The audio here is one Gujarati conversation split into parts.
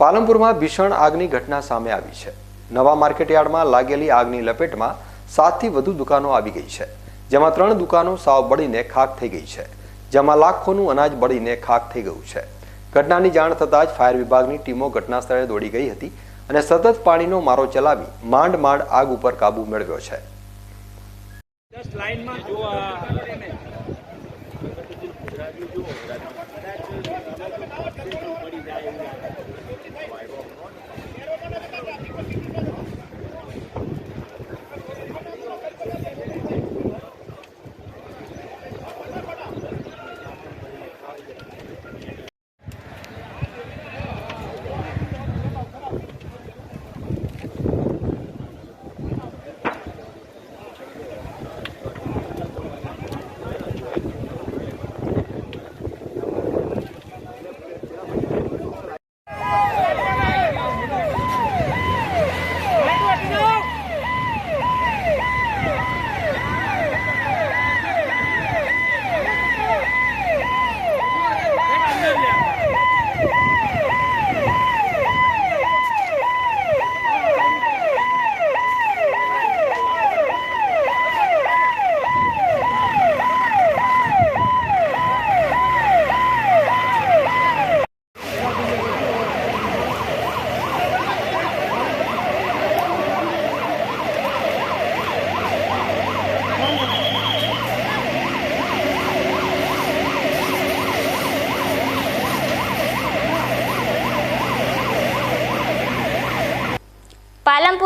પાલનપુરમાં ભીષણ આગની ઘટના સામે આવી છે. નવા માર્કેટયાર્ડમાં લાગેલી આગની લપેટમાં સાતથી વધુ દુકાનો આવી ગઈ છે, જેમાં ત્રણ દુકાનો સાવ બળીને ખાક થઈ ગઈ છે, જેમાં લાખોનું અનાજ બળીને ખાક થઈ ગયું છે. ઘટનાની જાણ થતાં જ ફાયર વિભાગની ટીમો ઘટના સ્થળે દોડી ગઈ હતી અને સતત પાણીનો મારો ચલાવી માંડ માંડ આગ ઉપર કાબુ મેળવ્યો છે આ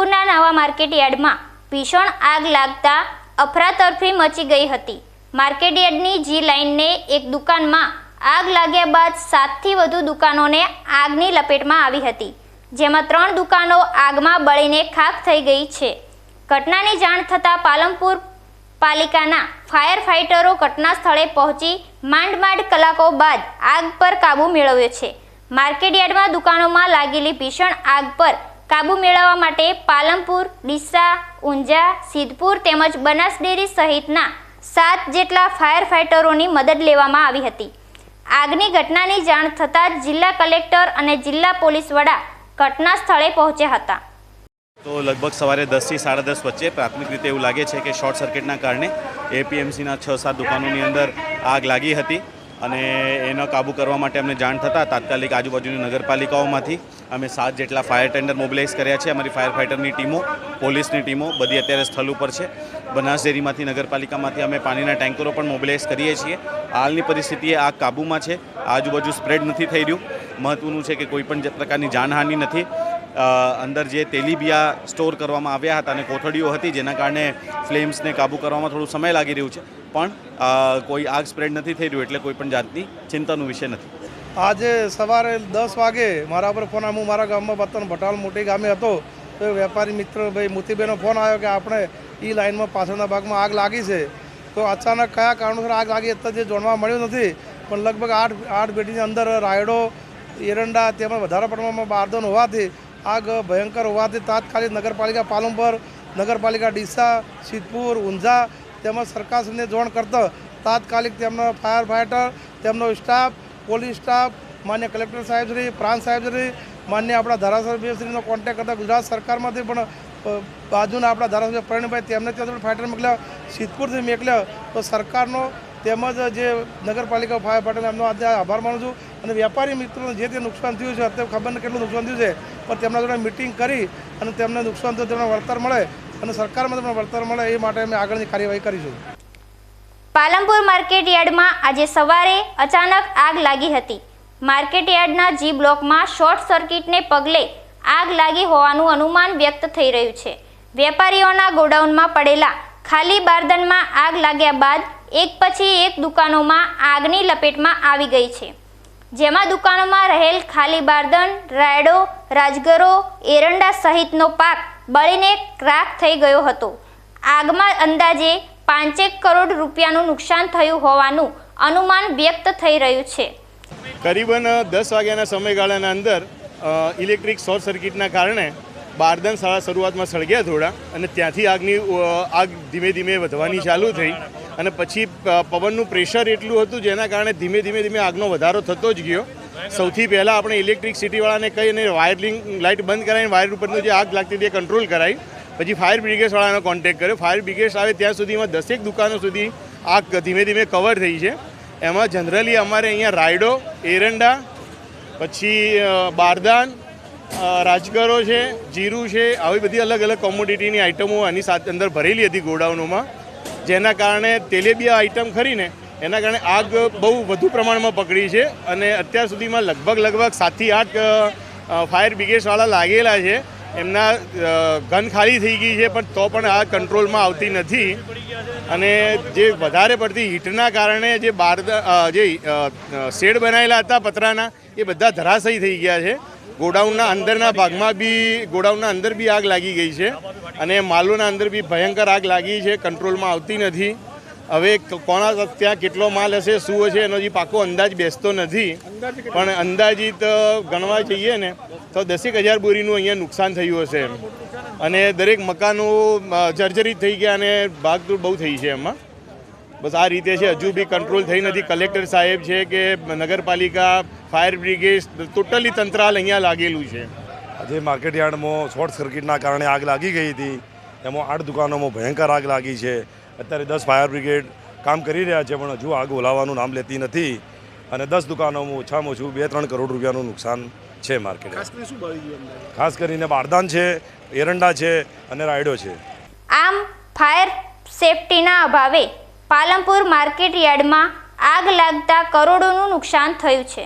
પાલનપુરના નવા માર્કેટ યાર્ડમાં ભીષણ આગ લાગતા અફરાતફરી મચી ગઈ હતી. માર્કેટ યાર્ડની જી લાઇનને એક દુકાનમાં આગ લાગ્યા બાદ સાતથી વધુ દુકાનોને આગની લપેટમાં આવી હતી, જેમાં ત્રણ દુકાનો આગમાં બળીને ખાખ થઈ ગઈ છે. ઘટનાની જાણ થતાં પાલનપુર પાલિકાના ફાયર ફાઇટરો ઘટના સ્થળે પહોંચી માંડ માંડ કલાકો બાદ આગ પર કાબૂ મેળવ્યો છે. માર્કેટ યાર્ડમાં દુકાનોમાં લાગેલી ભીષણ આગ પર કાબૂ મેળવવા માટે પાલનપુર, ડીસા, ઊંઝા, સિદ્ધપુર તેમજ બનાસ ડેરી સહિતના સાત જેટલા ફાયર ફાઇટરોની મદદ લેવામાં આવી હતી. આગની ઘટનાની જાણ થતાં જ જિલ્લા કલેક્ટર અને જિલ્લા પોલીસ વડા ઘટના સ્થળે પહોંચ્યા હતા. તો લગભગ સવારે દસથી સાડા દસ વચ્ચે પ્રાથમિક રીતે એવું લાગે છે કે શોર્ટ સર્કિટના કારણે એપીએમસીના છ સાત દુકાનોની અંદર આગ લાગી હતી. અને એનો કાબૂ કરવા માટે અમને જાણ થતાં તાત્કાલિક આજુબાજુની નગરપાલિકાઓમાંથી અમે સાત જેટલા ફાયર ટેન્ડર મોબિલાઇઝ કર્યા છે. અમારી ફાયર ફાઇટરની ટીમો, પોલીસની ટીમો બધી અત્યારે સ્થળ ઉપર છે. બનાસ ડેરીમાંથી, નગરપાલિકામાંથી અમે પાણીના ટેન્કરો પણ મોબિલાઇઝ કરીએ છીએ. હાલની પરિસ્થિતિએ આગ કાબૂમાં છે. આજુબાજુ સ્પ્રેડ નથી થઈ રહ્યું. મહત્ત્વનું છે કે કોઈ પણ જે પ્રકારની જાનહાનિ નથી. અંદર જે તેલીબિયા સ્ટોર કરવામાં આવ્યા હતા અને કોથળીઓ હતી, જેના કારણે ફ્લેમ્સને કાબૂ કરવામાં થોડું સમય લાગી રહ્યું છે. પણ કોઈ આગ સ્પ્રેડ નથી થઈ રહ્યું એટલે કોઈ પણ જાતની ચિંતાનો વિષય નથી. આજે સવારે દસ વાગે મારા પર ફોન હું મારા ગામમાં બતન ભટાલ મોટી ગામે હતો. તો વેપારી મિત્ર ભાઈ મોતીબેનો ફોન આવ્યો કે આપણે એ લાઇનમાં પાછળના ભાગમાં આગ લાગી છે. તો અચાનક કયા કારણોસર આગ લાગી અત્યારે જે જાણવા મળ્યું નથી. પણ લગભગ આઠ આઠ પેઢીની અંદર રાયડો, એરંડા તેમજ વધારે પ્રમાણમાં બારદોન હોવાથી આગ, ભયંકર હોવાથી તાત્કાલિક નગરપાલિકા પાલનપુર, નગરપાલિકા ડીસા, સિદ્ધપુર, ઊંઝા, તેમજ સરકારશ્રીને જોણ કરતા તાત્કાલિક તેમનો ફાયર ફાઇટર તેમનો સ્ટાફ, પોલીસ સ્ટાફ, માન્ય કલેક્ટર સાહેબશ્રી, પ્રાંત સાહેબશ્રી, માન્ય આપણા ધારાસભ્યશ્રીનો કોન્ટેક્ટ કરતા ગુજરાત સરકારમાંથી પણ બાજુના આપણા ધારાસભ્ય પ્રવીણભાઈ, તેમને ત્યાં ફાઇટર મોકલ્યા, સિદ્ધપુરથી મોકલ્યા. તો સરકારનો તેમજ જે નગરપાલિકા ફાયર ફાઇટર એમનો આજે આભાર માનું છું. અને વેપારી મિત્રોને જે તે નુકસાન થયું છે, અત્યારે ખબર નહીં કેટલું નુકસાન થયું છે, પણ તેમના જોડે મિટિંગ કરી અને તેમને નુકસાન થયું, તેમના વળતર મળે અને સરકારમાં તેમને વળતર મળે એ માટે અમે આગળની કાર્યવાહી કરીશું. પાલનપુર માર્કેટ યાર્ડમાં આજે સવારે અચાનક આગ લાગી હતી. માર્કેટ યાર્ડના જી બ્લોકમાં શોર્ટ સર્કિટને પગલે આગ લાગી હોવાનું અનુમાન વ્યક્ત થઈ રહ્યું છે. વેપારીઓના ગોડાઉનમાં પડેલા ખાલી બારદનમાં આગ લાગ્યા બાદ એક પછી એક દુકાનોમાં આગની લપેટમાં આવી ગઈ છે. જેમાં દુકાનોમાં રહેલ ખાલી બારદન, રાયડો, રાજગરો, એરંડા સહિતનો પાક બળીને ક્રાક થઈ ગયો હતો. આગમાં અંદાજે પાંચેક કરોડ રૂપિયાનું નુકસાન થયું હોવાનું અનુમાન વ્યક્ત થઈ રહ્યું છે. કરીબન દસ વાગ્યાના સમયગાળાના અંદર ઇલેક્ટ્રિક શોર્ટ સર્કિટના કારણે બારદન શાળા શરૂઆતમાં સળગ્યા થોડા અને ત્યાંથી આગની આગ ધીમે ધીમે વધવાની ચાલુ થઈ. અને પછી પવનનું પ્રેશર એટલું હતું જેના કારણે ધીમે ધીમે ધીમે આગનો વધારો થતો જ ગયો. સૌથી પહેલાં આપણે ઇલેક્ટ્રિક સિટીવાળાને કહી કહીને વાયરિંગ લાઇટ બંધ કરાવીને વાયર ઉપરનું જે આગ લાગતી હતી એ કંટ્રોલ કરાવી. પછી ફાયર બ્રિગેડવાળાનો કોન્ટેક્ટ કર્યો. ફાયર બ્રિગેડ આવે ત્યાં સુધીમાં દસેક દુકાનો સુધી આગ ધીમે ધીમે કવર થઈ છે. એમાં જનરલી અમારે અહીંયા રાયડો, એરંડા, પછી બારદાન રાજગરો છે, જીરું છે, આવી બધી અલગ અલગ કોમોડિટીની આઇટમો આની સાથે અંદર ભરેલી હતી ગોડાઉનોમાં. જેના કારણે તેલેબિયા આઇટમ ખરીને એના કારણે આગ બહુ વધુ પ્રમાણમાં પકડી છે અને અત્યાર સુધીમાં લગભગ લગભગ સાતથી આઠ ફાયર બ્રિગેડવાળા લાગેલા છે. એમના ઘન ખાલી થઈ ગઈ છે પણ તો પણ આ કંટ્રોલમાં આવતી નથી. અને જે વધારે પડતી હીટના કારણે જે બાર જે શેડ બનાવેલા હતા પતરાના, એ બધા ધરાશયી થઈ ગયા છે. ગોડાઉનના અંદરના ભાગમાં બી, ગોડાઉનના અંદર બી આગ લાગી ગઈ છે. અને માલોના અંદર બી ભયંકર આગ લાગી છે, કંટ્રોલમાં આવતી નથી. હવે કોણા ત્યાં કેટલો માલ હશે, શું હશે, એનો જે પાકો અંદાજ બેસતો નથી. પણ અંદાજિત ગણવા જઈએ ને, તો દસેક હજાર બોરીનું અહીંયા નુકસાન થયું હશે એમ. અને દરેક મકાનો જર્જરિત થઈ ગયા અને ભાગદોડ બહુ થઈ છે એમાં. બસ આ રીતે છે, હજુ બી કંટ્રોલ થઈ નથી. કલેક્ટર સાહેબ છે કે નગરપાલિકા, ફાયર બ્રિગેડ, ટોટલી તંત્રાલ અહીંયા લાગેલું છે. આજે માર્કેટ યાર્ડમાં શોર્ટ સર્કિટના કારણે આગ લાગી ગઈ હતી. એમાં આઠ દુકાનોમાં ભયંકર આગ લાગી છે. અત્યારે દસ ફાયર બ્રિગેડ કામ કરી રહ્યા છે પણ હજુ આગ ઓલાવવાનું નામ લેતી નથી. અને દસ દુકાનોમાં ઓછામાં ઓછું બે ત્રણ કરોડ રૂપિયાનું નુકસાન છે માર્કેટ ખાસ કરીને બારદાન છે એરંડા છે અને રાયડો છે. આમ ફાયર સેફટીના અભાવે પાલનપુર માર્કેટ યાર્ડમાં આગ લાગતા કરોડોનું નુકસાન થયું છે.